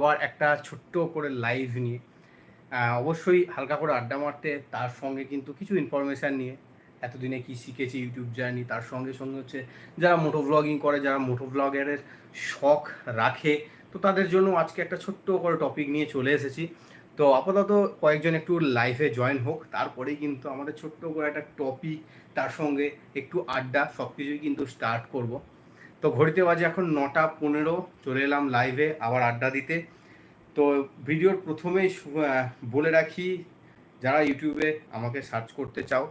আবার একটা ছোট্ট করে লাইভ নিয়ে অবশ্যই হালকা করে আড্ডা মারতে, তার সঙ্গে কিন্তু কিছু ইনফরমেশান নিয়ে, এতদিনে কি শিখেছি ইউটিউব জার্নি তার সঙ্গে সঙ্গে হচ্ছে যারা মোটো ব্লগিং করে, যারা মোটো ব্লগের শখ রাখে, তো তাদের জন্য আজকে একটা ছোট্ট করে টপিক নিয়ে চলে এসেছি। তো আপাতত কয়েকজন একটু লাইভে জয়েন হোক, তারপরেই কিন্তু আমাদের ছোট্ট করে একটা টপিক তার সঙ্গে একটু আড্ডা সব কিছুই কিন্তু স্টার্ট করব। তো ঘড়িতে বাজে এখন নটা পনেরো, চলে এলাম লাইভে আবার আড্ডা দিতে। তো ভিডিওর প্রথমেই বলে রাখি, যারা ইউটিউবে আমাকে সার্চ করতে চাও,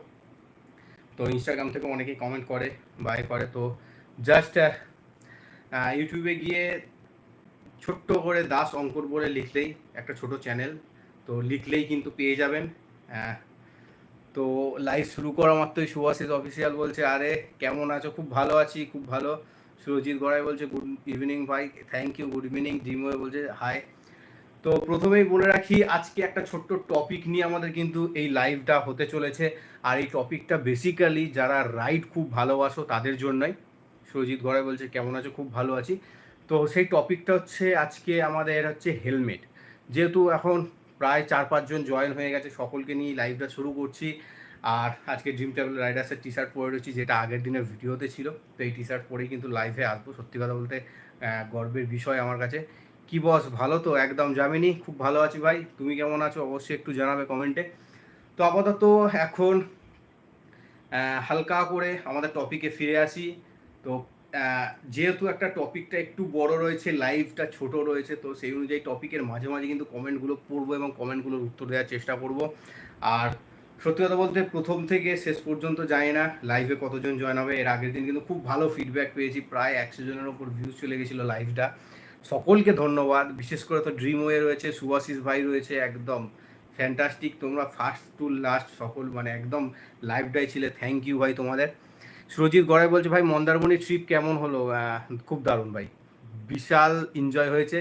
তো ইনস্টাগ্রাম থেকে অনেকেই কমেন্ট করে বাই করে। তো জাস্ট ইউটিউবে গিয়ে ছোট্ট করে দাস অঙ্কুর বলে লিখলেই একটা ছোট চ্যানেল তো লিখলেই কিন্তু পেয়ে যাবেন। তো লাইভ শুরু করা মাত্রই সুভাষিস অফিসিয়াল বলছে, আরে, কেমন আছো? খুব ভালো আছি, খুব ভালো। সুরজিৎ গড়াই বলছে, গুড ইভিনিং ভাই থ্যাংক ইউ গুড ইভিনিং জিমওয়ে বলছে হাই তো প্রথমেই বলে রাখি, আজকে একটা ছোট্ট টপিক নিয়ে আমাদের কিন্তু এই লাইভটা হতে চলেছে। আর এই টপিকটা বেসিক্যালি যারা রাইড খুব ভালোবাসো তাদের জন্যই। সুরজিৎ গড়াই বলছে, কেমন আছো? খুব ভালো আছি। তো সেই টপিকটা হচ্ছে আজকে আমাদের হচ্ছে হেলমেট যেহেতু এখন প্রায় চার পাঁচজন জয়েন হয়ে গেছে, সকলকে নিয়ে লাইভটা শুরু করছি। আর আজকে ড্রিম ট্রাভেল রাইডার্সের টি শার্ট পরে রয়েছি, যেটা আগের দিনের ভিডিওতে ছিল। তো এই টি শার্ট পরেই কিন্তু লাইভে আসব। সত্যি কথা বলতে গর্বের বিষয় আমার কাছে। কি বস ভালো তো? একদম জামিনি। খুব ভালো আছি ভাই। তুমি কেমন আছো? অবশ্যই একটু জানাবে কমেন্টে তো আপাতত এখন হালকা করে আমাদের টপিকে ফিরে আসি। তো যেহেতু একটা টপিকটা একটু বড় রয়েছে লাইভটা ছোট রয়েছে, তো সেই অনুযায়ী টপিকের মাঝে মাঝে কিন্তু কমেন্টগুলো পড়ব এবং কমেন্টগুলোর উত্তর দেওয়ার চেষ্টা করব। আর সত্যি কথা বলতে প্রথম থেকে শেষ পর্যন্ত জানি না। লাইভে কতজন জয়েন হবে? এর আগের দিন কিন্তু খুব ভালো ফিডব্যাক পেয়েছি। প্রায় একশো জনের ওপর ভিউজ চলে গেছিল লাইভটা সকলকে ধন্যবাদ। বিশেষ করে তো ড্রিম ওয়ে রয়েছে, সুভাশিস ভাই রয়েছে, একদম ফ্যান্টাস্টিক তোমরা ফার্স্ট টু লাস্ট সকল মানে একদম লাইভটাই ছিলে। থ্যাংক ইউ ভাই তোমাদের। সুরজিৎ গড়াই বলছে, ভাই মন্দারমণি ট্রিপ কেমন হলো? খুব দারুণ ভাই। বিশাল এনজয় হয়েছে।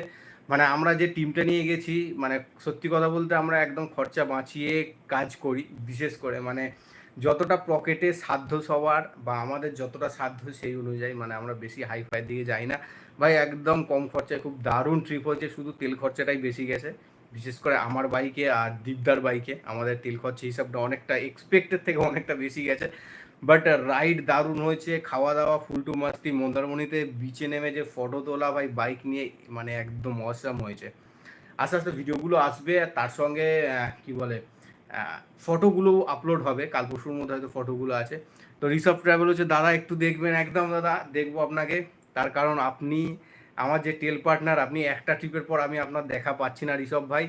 মানে আমরা যে টিমটা নিয়ে গেছি মানে সত্যি কথা বলতে আমরা একদম খরচা বাঁচিয়ে কাজ করি, বিশেষ করে মানে যতটা পকেটে সাধ্য সবার বা আমাদের যতটা সাধ্য সেই অনুযায়ী মানে আমরা বেশি হাই ফাই দিকে যাই না। ভাই, একদম কম খরচায় খুব দারুণ ট্রিপ হয়েছে শুধু তেল খরচাটাই বেশি গেছে। বিশেষ করে আমার বাইকে আর দীপদার বাইকে আমাদের তেল খরচা হিসাবটা অনেকটা এক্সপেক্টেড থেকে অনেকটা বেশি গেছে। বাট রাইড দারুণ হয়েছে খাওয়া দাওয়া ফুলটু মাস্তি মন্দারমণিতে বিচে নেমে যে ফটো তোলা ভাই বাইক নিয়ে মানে একদম অসাম হয়েছে। আস্তে আস্তে ভিডিওগুলো আসবে, আর তার সঙ্গে কি বলে ফটোগুলো আপলোড হবে। কাল পরশুর মধ্যে হয়তো ফটোগুলো আছে। তো রিসব ট্রাভেল হচ্ছে, দাদা একটু দেখবেন একদম, দাদা। দেখব আপনাকে। তার কারণ আপনি, আমার যে টেল পার্টনার আপনি একটা ট্রিপের পর আমি আপনার দেখা পাচ্ছি না ঋষভ ভাই।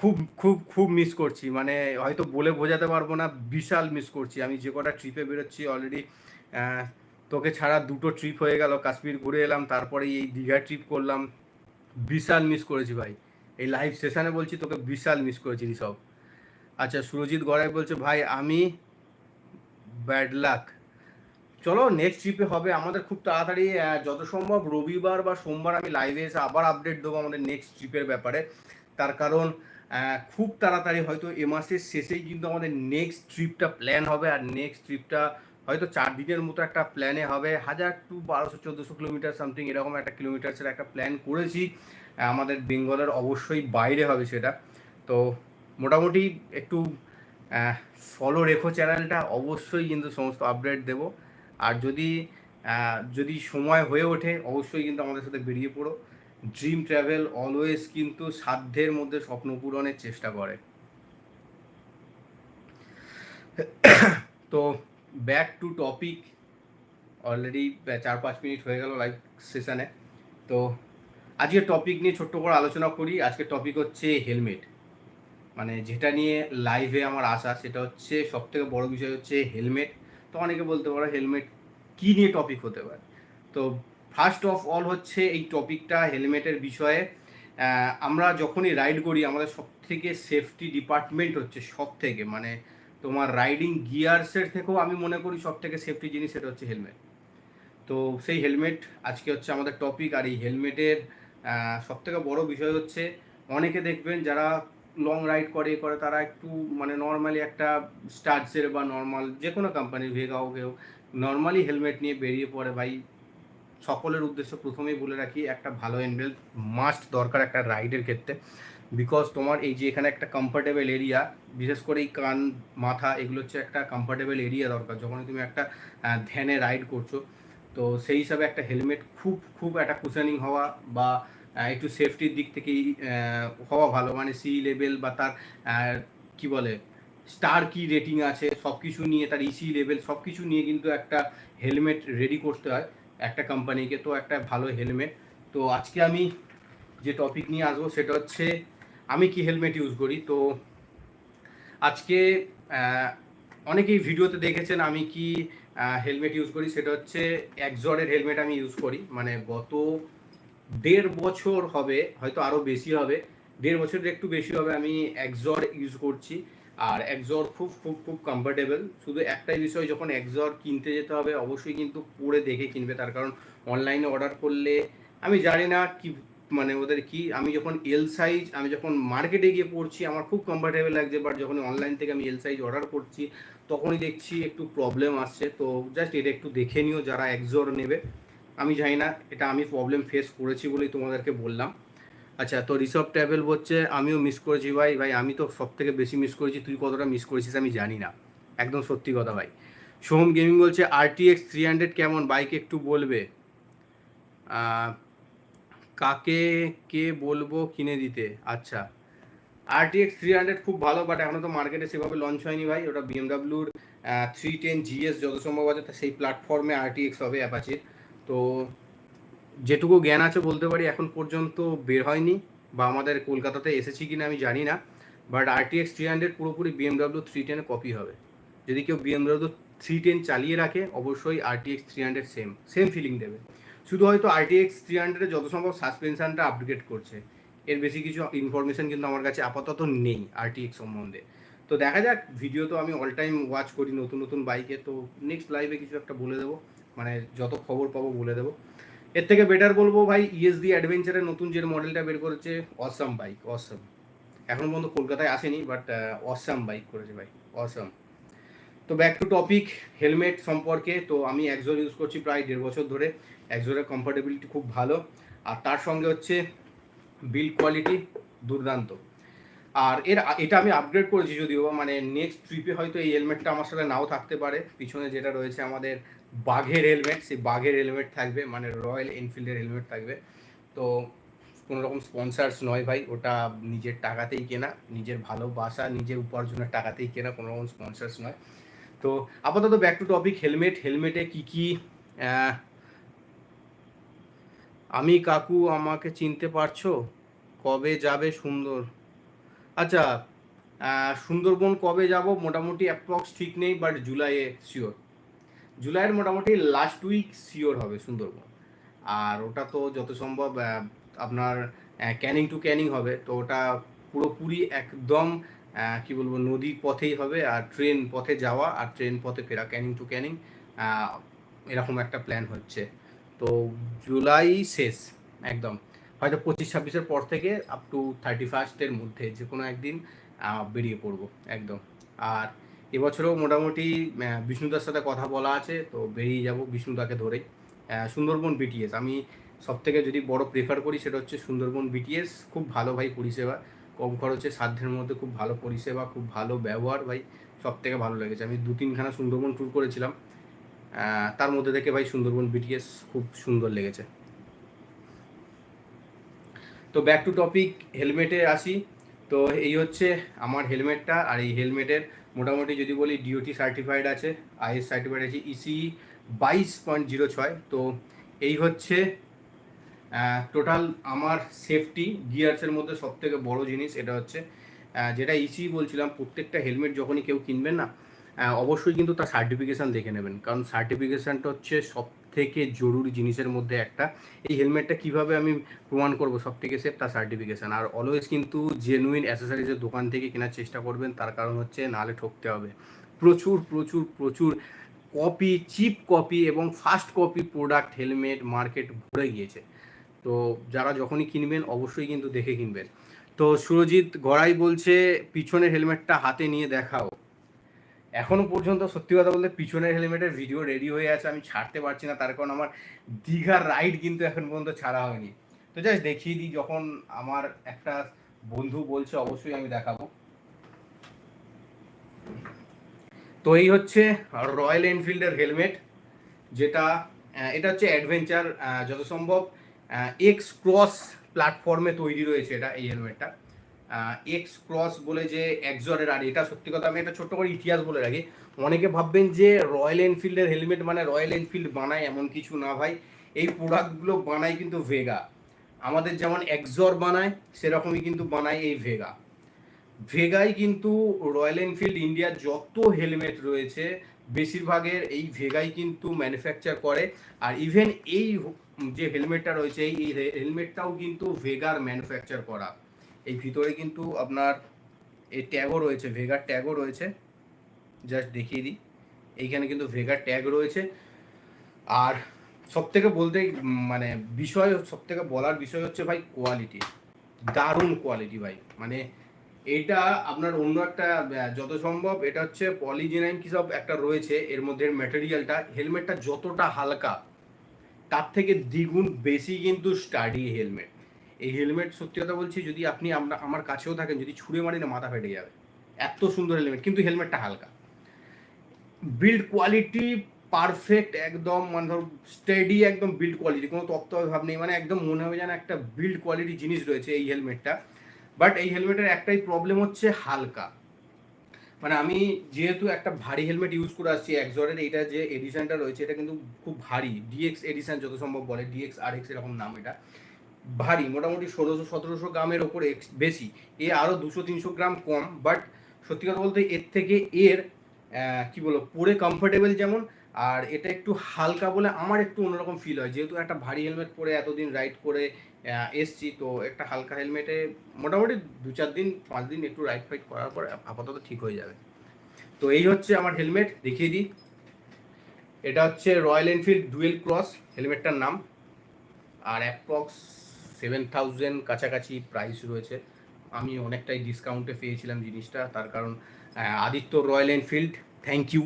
খুব খুব খুব মিস করছি। মানে হয়তো বলে বোঝাতে পারব না, বিশাল মিস করছি। আমি যে কটা ট্রিপে বেরোচ্ছি অলরেডি তোকে ছাড়া দুটো ট্রিপ হয়ে গেল। কাশ্মীর ঘুরে এলাম তারপরে এই দীঘা ট্রিপ করলাম। বিশাল মিস করেছি ভাই। এই লাইভ সেশনে বলছি তোকে বিশাল মিস করেছি সব আচ্ছা সুরজিৎ গড়াই বলছে, ভাই, আমি ব্যাড লাক চলো নেক্সট ট্রিপে হবে। আমাদের খুব তাড়াতাড়ি যত সম্ভব রবিবার বা সোমবার আমি লাইভে এসে আবার আপডেট দেবো আমাদের নেক্সট ট্রিপের ব্যাপারে। তার কারণ খুব তাড়াতাড়ি হয়তো এ মাসের শেষেই কিন্তু আমাদের নেক্সট ট্রিপটা প্ল্যান হবে আর নেক্সট ট্রিপটা হয়তো চার দিনের মতো একটা প্ল্যানে হবে। হাজার টু বারোশো চোদ্দোশো কিলোমিটার সামথিং এরকম একটা কিলোমিটার্সের একটা প্ল্যান করেছি। আমাদের বেঙ্গলের অবশ্যই বাইরে হবে সেটা। তো মোটামুটি একটু ফলো রেখো চ্যানেলটা অবশ্যই কিন্তু সমস্ত আপডেট দেবো। আর যদি যদি সময় হয়ে ওঠে, অবশ্যই কিন্তু আমাদের সাথে বেরিয়ে পড়ো। ড্রিম ট্রাভেল অলওয়েজ কিন্তু সাধ্যের মধ্যে স্বপ্ন পূরণের চেষ্টা করে। তো ব্যাক টু টপিক অলরেডি চার পাঁচ মিনিট হয়ে গেল লাইভ সেশানে তো আজকে টপিক নিয়ে ছোট্ট করে আলোচনা করি। আজকের টপিক হচ্ছে হেলমেট মানে যেটা নিয়ে লাইভে আমার আসা সেটা হচ্ছে সব থেকে বড় বিষয় হচ্ছে হেলমেট তো অনেকে বলতে পারো হেলমেট কী নিয়ে টপিক হতে পারে? তো ফার্স্ট অফ অল হচ্ছে এই টপিকটা হেলমেটের বিষয়ে। আমরা যখনই রাইড করি, আমাদের সব থেকে সেফটি ডিপার্টমেন্ট হচ্ছে সব থেকে মানে তোমার রাইডিং গিয়ার্সের থেকেও আমি মনে করি সব থেকে সেফটি জিনিস সেটা হচ্ছে হেলমেট তো সেই হেলমেট আজকে হচ্ছে আমাদের টপিক আর এই হেলমেটের সব থেকে বড় বিষয় হচ্ছে অনেকে দেখবেন যারা লং রাইড করে করে, তারা একটু মানে নর্মালি একটা স্টার্টসের বা নর্মাল যে কোনো কোম্পানির ভেগা হোক নর্মালি হেলমেট নিয়ে বেরিয়ে পড়ে, ভাই সকলের উদ্দেশ্য প্রথমেই বলে রাখি একটা ভালো হ্যান্ডেল মাস্ট দরকার একটা রাইডের ক্ষেত্রে। বিকজ তোমার এই যে এখানে একটা কমফোর্টেবল এরিয়া বিশেষ করে এই কান মাথা এগুলো হচ্ছে একটা কমফোর্টেবল এরিয়া দরকার। যখন তুমি একটা ধ্যানে রাইড করছ তো সেই হিসাবে একটা হেলমেট খুব খুব একটা কুশনিং হওয়া বা একটু সেফটির দিক আহ, হওয়া ভালো। মানে সি লেভেল বা তার কি বলে স্টার কি রেটিং আছে সব কিছু নিয়ে তার ইসি লেভেল সব কিছু নিয়ে কিন্তু একটা হেলমেট রেডি করতে হয়। একটা কোম্পানিকে তো একটা ভালো হেলমেট তো আজকে আমি যে টপিক নিয়ে আসব সেটা হচ্ছে, আমি কি হেলমেট ইউজ করি? তো আজকে অনেকেই ভিডিওতে দেখেছেন আমি কি হেলমেট ইউজ করি। সেটা হচ্ছে একজরের হেলমেট আমি ইউজ করি। মানে গত দেড় বছর হবে, হয়তো আরও বেশি হবে, দেড় বছরের একটু বেশি হবে আমি একজর ইউজ করছি। আর একজর খুব খুব খুব কমফোর্টেবল শুধু একটাই বিষয়, যখন একজর কিনতে যেতে হবে, অবশ্যই কিন্তু পরে দেখে কিনবে। তার কারণ অনলাইনে অর্ডার করলে, আমি জানি না কি মানে ওদের কি, আমি যখন এল সাইজ আমি যখন মার্কেটে গিয়ে পড়ছি, আমার খুব কমফোর্টেবল লাগছে। বাট যখন অনলাইন থেকে আমি এল সাইজ অর্ডার করছি, তখনই দেখছি একটু প্রবলেম আসছে। তো জাস্ট এটা একটু দেখে নিও, যারা একজোর নেবে। আমি জানি না, এটা আমি প্রবলেম ফেস করেছি বলেই তোমাদেরকে বললাম। আচ্ছা তো রিসব ট্রাভেল হচ্ছে আমিও মিস করেছি ভাই। ভাই, আমি তো সব থেকে বেশি মিস করেছি। তুই কতটা মিস করেছিস আমি জানি না। একদম সত্যি কথা ভাই। সোহম গেমিং বলছে আরটিএক্স থ্রি হান্ড্রেড কেমন? বাইক একটু বলবে। কাকে কে বলব কিনে দিতে? আচ্ছা আরটিএক্স থ্রি হান্ড্রেড খুব ভালো বাট এখনও তো মার্কেটে সেভাবে লঞ্চ হয়নি ভাই। ওটা বিএমডাব্লিউর থ্রি টেন জিএস যত সম্ভব আছে সেই প্ল্যাটফর্মে আরটিএক্স হবে অ্যাপাচির তো যেটুকু জ্ঞান আছে বলতে পারি, এখন পর্যন্ত বের হয়নি বা আমাদের কলকাতাতে এসেছি কিনা আমি জানি না বাট আরটিএক্স থ্রি হান্ড্রেড পুরোপুরি বিএমডাব্লিউ থ্রি টেনে কপি হবে। যদি কেউ বিএমডাব্লিউ থ্রি টেন চালিয়ে রাখে, অবশ্যই RTX three hundred same same feeling দেবে। শুধু হয়তো আরটিএক্স থ্রি হান্ড্রেডে যত সম্ভব সাসপেনশনটা আপগ্রেড করছে। এর বেশি কিছু ইনফরমেশন কিন্তু আমার কাছে আপাতত নেই আরটিএক্স সম্বন্ধে। তো দেখা যাক ভিডিও তো আমি অল টাইম ওয়াচ করি, নতুন নতুন বাইকে তো নেক্সট লাইভে কিছু একটা বলে দেবো। মানে যত খবর পাবো বলে দেবো। এর থেকে বেটার বলব ভাই E ইএসডি অ্যাডভেঞ্চারের নতুন যে মডেলটা বের করেছে অসাম বাইক অসাম এখন পর্যন্ত কলকাতায় আসেনি বাট অসাম বাইক করেছে ভাই অসাম তো ব্যাক টু টপিক হেলমেট সম্পর্কে, তো আমি একজোর ইউজ করছি প্রায় দেড় বছর ধরে। একজোরের কমফোর্টেবিলিটি খুব ভালো, আর তার সঙ্গে হচ্ছে বিল্ড কোয়ালিটি দুর্দান্ত। আর এর, এটা আমি আপগ্রেড করেছি যদিও মানে নেক্সট ট্রিপে হয়তো এই হেলমেটটা আমার সাথে নাও থাকতে পারে, পিছনে যেটা রয়েছে আমাদের বাঘের হেলমেট সেই বাঘের হেলমেট থাকবে মানে রয়্যাল এনফিল্ডের হেলমেট থাকবে। তো কোনো রকম স্পন্সার্স নয় ভাই, ওটা নিজের টাকাতেই কেনা, নিজের ভালোবাসা নিজের উপার্জনের টাকাতেই কেনা কোনো রকম স্পন্সার্স নয়। তো আপাতত ব্যাক টু টপিক হেলমেট হেলমেটে কি কি আমি কাকু আমাকে চিনতে পারছ? কবে যাবে সুন্দর? আচ্ছা সুন্দরবন কবে যাব? মোটামুটি অ্যাপ্রক্স ঠিক নেই বাট জুলাইয়ে শিওর জুলাইয়ের মোটামুটি লাস্ট উইক শিওর হবে সুন্দরবন। আর ওটা তো যত সম্ভব আপনার ক্যানিং টু ক্যানিং হবে। তো ওটা পুরোপুরি একদম কি বলব নদী পথেই হবে আর ট্রেন পথে যাওয়া আর ট্রেন পথে ফেরা ক্যানিং টু ক্যানিং এরকম একটা প্ল্যান হচ্ছে। তো জুলাই শেষ, একদম। হয়তো পঁচিশ, ছাব্বিশের পর থেকে আপ টু থার্টি ফার্স্টের মধ্যে যে কোনো একদিন বেরিয়ে পড়ব, একদম। আর এবছরেও মোটামুটি বিষ্ণুদার সাথে কথা বলা আছে, তো বেরিয়ে যাব বিষ্ণুদাকে ধরেই। সুন্দরবন বিটিএস আমি সব থেকে যদি বড় প্রেফার করি সেটা হচ্ছে সুন্দরবন বিটিএস খুব ভালো ভাই পরিষেবা। কম খরচে সাধ্যের মধ্যে খুব ভালো পরিষেবা, খুব ভালো ব্যবহার ভাই সব থেকে ভালো লেগেছে। আমি দু তিনখানা সুন্দরবন ট্যুর করেছিলাম। তার মধ্যে থেকে ভাই সুন্দরবন বিটিএস খুব সুন্দর লেগেছে। তো ব্যাক টু টপিক হেলমেটে আসি। তো এই হচ্ছে আমার হেলমেটটা আর এই হেলমেটের মোটামুটি যদি বলি ডিওটি সার্টিফাইড আছে আইএস সার্টিফাইড আছে E ইসি বাইশ পয়েন্ট জিরো ছয়। তো এই হচ্ছে টোটাল আমার সেফটি গিয়ার্সের মধ্যে সব থেকে বড়ো জিনিস, এটা হচ্ছে যেটা ইসি বলছিলাম, প্রত্যেকটা হেলমেট যখনই কেউ কিনবেন না অবশ্যই কিন্তু তার সার্টিফিকেশান দেখে নেবেন। কারণ সার্টিফিকেশানটা হচ্ছে সব থেকে জরুরি জিনিসের মধ্যে একটা। এই হেলমেটটা কীভাবে আমি প্রমাণ করব? সব থেকে সেফ তার সার্টিফিকেশান আর অলওয়েজ কিন্তু জেনুইন অ্যাসেসারিজের দোকান থেকে কেনার চেষ্টা করবেন, তার কারণ হচ্ছে নাহলে ঠকতে হবে। প্রচুর প্রচুর প্রচুর কপি চিপ কপি এবং first copy product helmet market ভরে গিয়েছে। তো যারা যখনই কিনবেন, অবশ্যই কিন্তু দেখে কিনবেন। তো সুরজিৎ গড়াই বলছে, পিছনের হেলমেটটা হাতে নিয়ে দেখাও। এখনও পর্যন্ত, সত্যি কথা বলতে পিছনের হেলমেটের ভিডিও রেডি হয়ে আছে, আমি ছাড়তে পারছি না, তার কারণ আমার দীঘার রাইড কিন্তু এখন পর্যন্ত ছাড়া হয়নি। তো জাস্ট দেখিয়ে দিই, যখন আমার একটা বন্ধু বলছে, অবশ্যই আমি দেখাবো। তো এই হচ্ছে রয়্যাল এনফিল্ডের হেলমেট যেটা এটা হচ্ছে অ্যাডভেঞ্চার যত সম্ভব এক্স ক্রস প্ল্যাটফর্মে তৈরি রয়েছে এটা, এই হেলমেটটা এক্স ক্রস বলে যে একজরের আর এটা সত্যি কথা, আমি একটা ছোট্ট করে ইতিহাস বলে রাখি। অনেকে ভাববেন যে রয়্যাল এনফিল্ডের হেলমেট মানে রয়্যাল এনফিল্ড বানায়, এমন কিছু না ভাই। এই প্রোডাক্টগুলো বানায় কিন্তু ভেগা আমাদের যেমন একজর বানায়, সেরকমই কিন্তু বানায় এই ভেগা ভেগাই কিন্তু রয়্যাল এনফিল্ড ইন্ডিয়ার যত হেলমেট রয়েছে, বেশিরভাগের এই ভেগাই কিন্তু ম্যানুফ্যাকচার করে। আর ইভেন এই যে হেলমেটটা রয়েছে, এই হেলমেটটাও কিন্তু ভেগার ম্যানুফ্যাকচার করা। এই ভিতরে কিন্তু আপনার এই ট্যাগও রয়েছে ভেগার ট্যাগও রয়েছে। জাস্ট দেখিয়ে দিই। এইখানে কিন্তু ভেগার ট্যাগ রয়েছে। আর সব থেকে বলতে মানে বিষয় সব থেকে বলার বিষয় হচ্ছে ভাই কোয়ালিটি দারুণ কোয়ালিটি ভাই। মানে এইটা আপনার অন্য একটা যত সম্ভব এটা হচ্ছে পলিজিনাইন কি সব একটা রয়েছে, এর মধ্যে ম্যাটেরিয়ালটা হেলমেটটা যতটা হালকা, তার থেকে দ্বিগুণ বেশি কিন্তু স্টাডি হেলমেট এই হেলমেট সত্যি কথা বলছি, যদি আপনি আমরা কাছেও থাকেন, যদি ছুঁড়ে মারি না, মাথা ফেটে যাবে। এত সুন্দর হেলমেট কিন্তু হেলমেটটা হালকা। বিল্ড কোয়ালিটি পারফেক্ট একদম মানে ধর স্টেডি একদম বিল্ড কোয়ালিটি কোনো তত্ত্ব ভাব নেই। মানে একদম মনে হবে যেন একটা বিল্ড কোয়ালিটি জিনিস রয়েছে এই হেলমেটটা বাট এই হেলমেটের একটাই প্রবলেম হচ্ছে হালকা। মানে আমি যেহেতু একটা ভারী হেলমেট ইউজ করে আসছি একজরের এইটা যে এডিশনটা রয়েছে, এটা কিন্তু খুব ভারী। ডিএক্স এডিশন যত সম্ভব বলে ডিএক্স আর এক্স এরকম নাম এটা। ভারী, মোটামুটি ষোলোশো, সতেরোশো গ্রামের ওপরে বেশি। এ আরও দুশো, তিনশো গ্রাম কম বাট সত্যি কথা বলতে এর থেকে এর কি বলব, পরে কমফোর্টেবল যেমন, আর এটা একটু হালকা বলে আমার একটু অন্যরকম ফিল হয়। যেহেতু একটা ভারী হেলমেট পরে এতদিন রাইড করে এসছি, তো একটা হালকা হেলমেটে মোটামুটি দু চার দিন, পাঁচ দিন একটু রাইড ফাইড করার পর আপাতত ঠিক হয়ে যাবে। তো এই হচ্ছে আমার হেলমেট দেখিয়ে দিই। এটা হচ্ছে রয়্যাল এনফিল্ড ডুয়েল ক্রস হেলমেটটার নাম। আর অ্যাপ্রক্স সেভেন থাউজেন্ড কাছাকাছি প্রাইস রয়েছে। আমি অনেকটাই ডিসকাউন্টে পেয়েছিলাম জিনিসটা, তার কারণ Aditya Royal Enfield thank you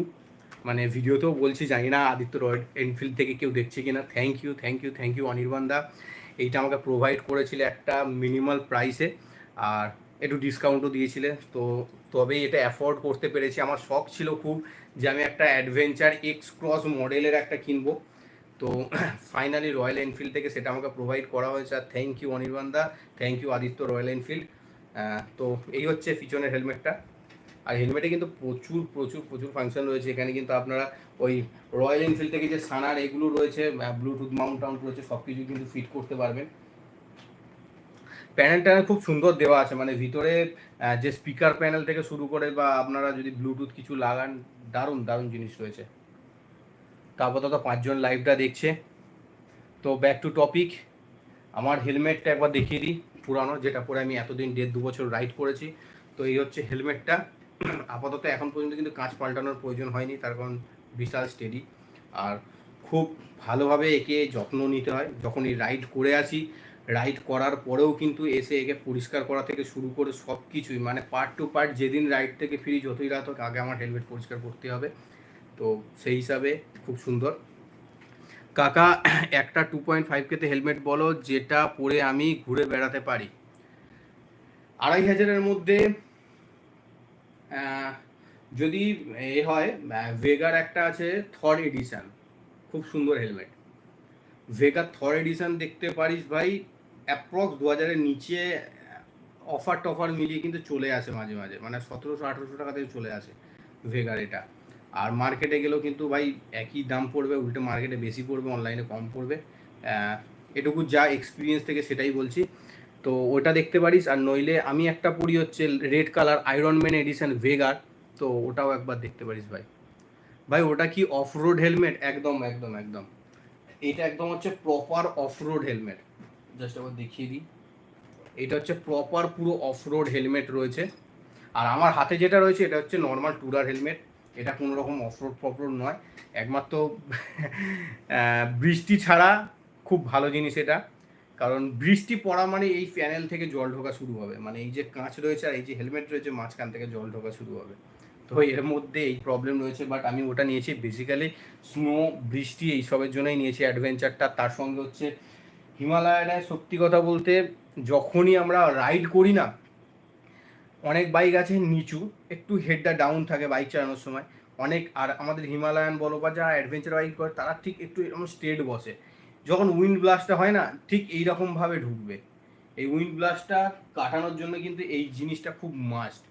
মানে ভিডিওতেও বলছি, জানি না আদিত্য রয়্যাল এনফিল্ড থেকে কেউ দেখছে কিনা। Thank you thank you thank you Anirban da. এইটা আমাকে প্রোভাইড করেছিল একটা মিনিমাল প্রাইসে আর একটু ডিসকাউন্টও দিয়েছিলে। তো তবেই এটা অ্যাফোর্ড করতে পেরেছি। আমার শখ ছিল খুব যে আমি একটা অ্যাডভেঞ্চার এক্স ক্রস মডেলের একটা কিনবো। তো ফাইনালি রয়্যাল এনফিল্ড থেকে সেটা আমাকে প্রোভাইড করা হয়েছে, আর thank you Anirban da thank you Aditya Royal Enfield তো এই হচ্ছে পিছনের হেলমেটটা। আর হেলমেটে কিন্তু প্রচুর প্রচুর প্রচুর ফাংশন রয়েছে। এখানে কিন্তু আপনারা ওই রয়্যাল এনফিল্ড থেকে যে সানার এগুলো রয়েছে ব্লুটুথ মাউন্ট টাউন্ট রয়েছে সব কিছু কিন্তু ফিট করতে পারবেন। প্যানেল ট্যানেল খুব সুন্দর দেওয়া আছে মানে ভিতরে যে স্পিকার প্যানেল থেকে শুরু করে বা আপনারা যদি ব্লুটুথ কিছু লাগান, দারুণ দারুণ জিনিস রয়েছে। তো আপাতত পাঁচজন লাইভটা দেখছে। তো ব্যাক টু টপিক আমার হেলমেটটা একবার দেখিয়ে দিই, পুরানো, যেটা পরে আমি এতদিন দেড় দু বছর রাইড করেছি। তো এই হচ্ছে হেলমেটটা আপাতত এখন পর্যন্ত কিন্তু কাঁচ পাল্টানোর প্রয়োজন হয়নি, তার কারণ বিশাল স্টেডি আর খুব ভালোভাবে একে যত্ন নিতে হয়। যখন এই রাইড করে আসি রাইড করার পরেও কিন্তু এসে একে পরিষ্কার করা থেকে শুরু করে সব কিছুই মানে পার্ট টু পার্ট যেদিন রাইড থেকে ফিরি, যতই রাত হোক, আগে আমার হেলমেট পরিষ্কার করতে হবে। তো সেই হিসাবে খুব সুন্দর। কাকা, একটা টু পয়েন্ট ফাইভ কেতে হেলমেট বলো, যেটা পরে আমি ঘুরে বেড়াতে পারি। আড়াই হাজারের মধ্যে যদি এ হয় ভেগার একটা আছে থর এডিশান খুব সুন্দর হেলমেট ভেগার থর এডিশান দেখতে পারিস ভাই অ্যাপ্রক্স দু হাজারের নিচে অফার টফার মিলিয়ে কিন্তু চলে আসে মাঝে মাঝে। মানে সতেরোশো, আঠেরোশো টাকা থেকে চলে আসে ভেগার এটা। আর মার্কেটে গেলেও কিন্তু ভাই একই দাম পড়বে, উল্টে মার্কেটে বেশি পড়বে অনলাইনে কম পড়বে। এটুকু যা এক্সপিরিয়েন্স থেকে সেটাই বলছি। তো ওটা দেখতে পারিস, আর নইলে আমি একটা পড়ি হচ্ছে red colour Iron Man edition ভেগার তো ওটাও একবার দেখতে পারিস ভাই। ভাই, ওটা কি অফ রোড হেলমেট একদম একদম একদম। এটা একদম হচ্ছে proper off road helmet just আবার দেখিয়ে দিই। এটা হচ্ছে প্রপার পুরো অফ রোড হেলমেট রয়েছে। আর আমার হাতে যেটা রয়েছে, এটা হচ্ছে নর্মাল টুরার হেলমেট এটা কোনো রকম অফরোড ফফরোড নয়। একমাত্র বৃষ্টি ছাড়া খুব ভালো জিনিস এটা। কারণ বৃষ্টি পড়া মানে এই প্যানেল থেকে জল ঢোকা শুরু হবে। মানে এই যে কাঁচ রয়েছে আর এই যে হেলমেট রয়েছে মাঝখান থেকে জল ঢোকা শুরু হবে। তো এর মধ্যে এই প্রবলেম রয়েছে বাট আমি ওটা নিয়েছি বেসিক্যালি স্নো বৃষ্টি এইসবের জন্যই নিয়েছি অ্যাডভেঞ্চারটা তার সঙ্গে হচ্ছে হিমালয়ায় সত্যি কথা বলতে যখনই আমরা রাইড করি না অনেক বাইক আছে নিচু, একটু হেডটা ডাউন থাকে বাইক চালানোর সময়। অনেক, আর আমাদের হিমালয়ান বলো বা যারা অ্যাডভেঞ্চার বাইক করে, তারা ঠিক একটু এরকম স্ট্রেট বসে। যখন উইন্ড ব্লাস্টটা হয় না, ঠিক এইরকমভাবে ঢুকবে। এই উইন্ড ব্লাস্টটা কাটানোর জন্য কিন্তু এই জিনিসটা খুব মাস্ট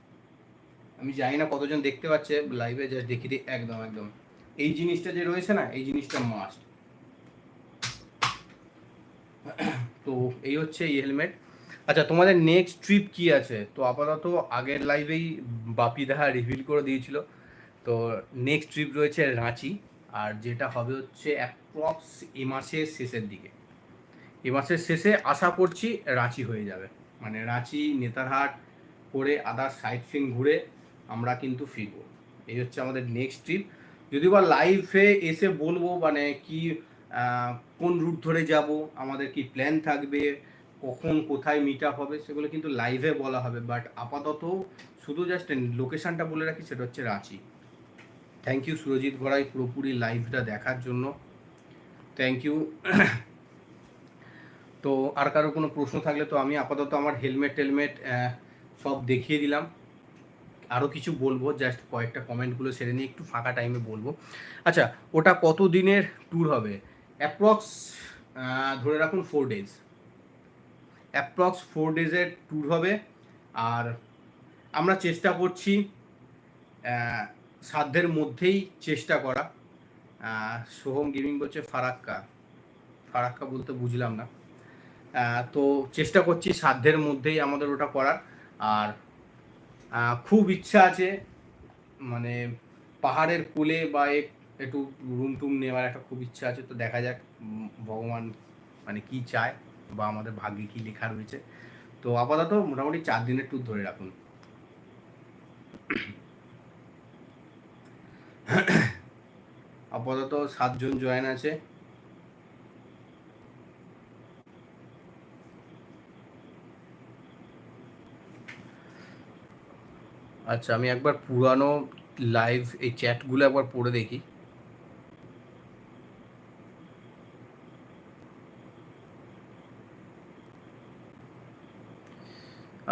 আমি জানি না কতজন দেখতে পাচ্ছে লাইভে জাস্ট দেখি দিই একদম একদম। এই জিনিসটা যে রয়েছে না, এই জিনিসটা মাস্ট তো এই হচ্ছে এই হেলমেট আচ্ছা তোমাদের নেক্সট ট্রিপ কি আছে? তো আপাতত আগের লাইভেই বাপি দেখা রিভিল করে দিয়েছিল। তো নেক্সট ট্রিপ রয়েছে রাঁচি, আর যেটা হবে হচ্ছে অ্যাপ্রক্স এ মাসের শেষের দিকে। এ মাসের শেষে আশা করছি রাঁচি হয়ে যাবে। মানে রাঁচি, নেতারহাট করে আদার সাইট সিন ঘুরে আমরা কিন্তু ফিরব। এই হচ্ছে আমাদের নেক্সট ট্রিপ যদি বা লাইভে এসে বলব মানে কি কোন রুট ধরে যাব, আমাদের কি প্ল্যান থাকবে কখন কোথায় মিট আপ হবে সেগুলো কিন্তু লাইভে বলা হবে বাট আপাতত শুধু জাস্ট লোকেশনটা বলে রাখি, সেটা হচ্ছে রাঁচি। থ্যাংক ইউ সুরজিৎ গড়াই পুরোপুরি লাইভটা দেখার জন্য। থ্যাংক ইউ তো আর কারও কোনো প্রশ্ন থাকলে তো আমি আপাতত আমার হেলমেট টেলমেট সব দেখিয়ে দিলাম। আরও কিছু বলব জাস্ট কয়েকটা কমেন্টগুলো সেরে নিয়ে একটু ফাঁকা টাইমে বলব। আচ্ছা ওটা কত দিনের ট্যুর হবে অ্যাপ্রক্স ধরে রাখুন ফোর ডেজ অ্যাপ্রক্স ফোর ডেজের ট্যুর হবে। আর আমরা চেষ্টা করছি সাধ্যের মধ্যেই চেষ্টা করা। সোহম গেমিং বলছে ফারাক্কা। ফারাক্কা বলতে বুঝলাম না। তো চেষ্টা করছি সাধ্যের মধ্যেই আমাদের ওটা করার। আর খুব ইচ্ছা আছে মানে পাহাড়ের কোলে বা এক- একটু রুম টুম নেওয়ার একটা খুব ইচ্ছা আছে, তো দেখা যাক ভগবান মানে কি চায়। বা আমাদের ভাগ্যে কি লেখা রয়েছে। তো আপাতত মোটামুটি চার দিনের ট্যুর ধরে রাখুন। আপাতত সাতজন জয়েন আছে। আচ্ছা আমি একবার পুরানো লাইভ এই চ্যাটগুলো একবার পড়ে দেখি।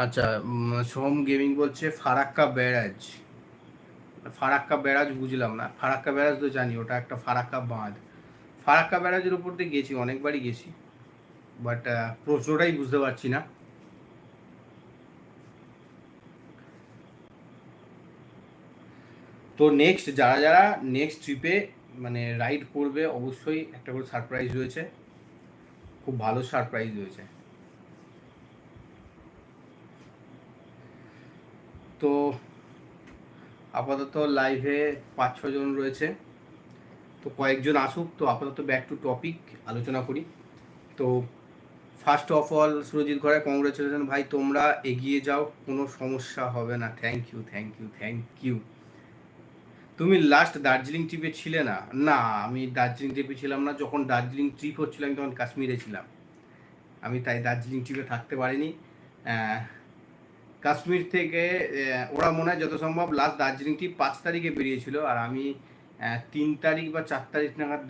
আচ্ছা সোহম গেমিং বলছে ফারাক্কা ব্যারাজ। ফারাক্কা ব্যারাজ বুঝলাম না। ফারাক্কা ব্যারাজ তো জানি, ওটা একটা ফারাক্কা বাঁধ। ফারাক্কা ব্যারাজের উপর দিয়ে গেছি, অনেকবারই গেছি। বাট প্রশ্নটাই বুঝতে পারছি না। তো নেক্সট যারা যারা নেক্সট ট্রিপে মানে রাইড করবে, অবশ্যই একটা করে সারপ্রাইজ রয়েছে। খুব ভালো সারপ্রাইজ রয়েছে। তো আপাতত লাইভে পাঁচ ছজন রয়েছে। তো কয়েকজন আসুক, তো আপাতত ব্যাক টু টপিক আলোচনা করি। তো ফার্স্ট অফ অল সুরজিৎ ঘরে কংগ্রেচুলেশন ভাই, তোমরা এগিয়ে যাও, কোনো সমস্যা হবে না। Thank you thank you thank you তুমি লাস্ট দার্জিলিং ট্রিপে ছিলে না? না, আমি দার্জিলিং ট্রিপে ছিলাম না। যখন দার্জিলিং ট্রিপ হচ্ছিল, আমি তখন কাশ্মীরে ছিলাম। আমি তাই দার্জিলিং ট্রিপে থাকতে পারিনি। কাশ্মীর থেকে ওরা মনে হয় যত সম্ভব লাস্ট দার্জিলিং ট্রিপ পাঁচ তারিখে বেরিয়েছিল আর আমি তিন তারিখ বা চার তারিখ নাগাদ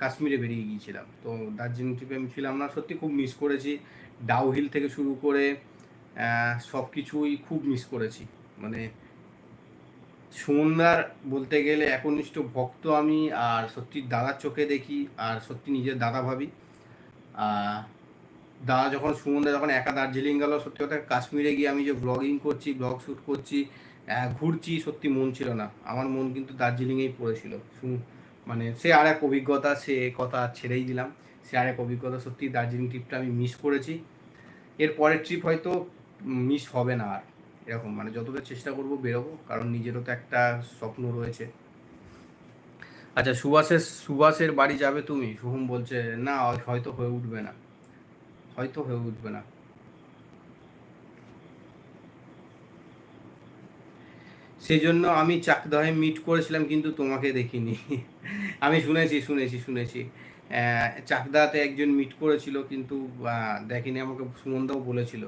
কাশ্মীরে বেরিয়ে গিয়েছিলাম। তো দার্জিলিং ট্রিপে আমি ছিলাম না, সত্যি খুব মিস করেছি। ডাউহিল থেকে শুরু করে সব কিছুই খুব মিস করেছি। মানে সুমনদার বলতে গেলে একনিষ্ঠ ভক্ত আমি, আর সত্যি দাদার চোখে দেখি, আর সত্যি নিজের দাদা ভাবি। দাদা যখন সুমনদা যখন একা দার্জিলিং গেল, সত্যি কথা কাশ্মীরে গিয়ে আমি যে ব্লগিং করছি ব্লগ শ্যুট করছি ঘুরছি, সত্যি মন ছিল না। আমার মন কিন্তু দার্জিলিংয়েই পড়েছিল। মানে সে আর এক অভিজ্ঞতা, সে কথা ছেড়েই দিলাম। সে আর এক অভিজ্ঞতা, সত্যি দার্জিলিং ট্রিপটা আমি মিস করেছি। এর পরের ট্রিপ হয়তো মিস হবে না আর। এরকম মানে যতটা চেষ্টা করব বেরোবো, কারণ নিজেরও তো একটা স্বপ্ন রয়েছে। আচ্ছা সুভাষের সুভাষের বাড়ি যাবে তুমি? শুভম বলছে, না, হয়তো হয়ে উঠবে না। হয়তো হয়ে উঠবে না। সেই জন্য আমি চাকদহে মিট করেছিলাম, কিন্তু তোমাকে দেখিনি। আমি শুনেছি শুনেছি শুনেছি। চাকদাতে একজন মিট করেছিল, কিন্তু দেখেনি, আমাকে সুমনদাও বলেছিল।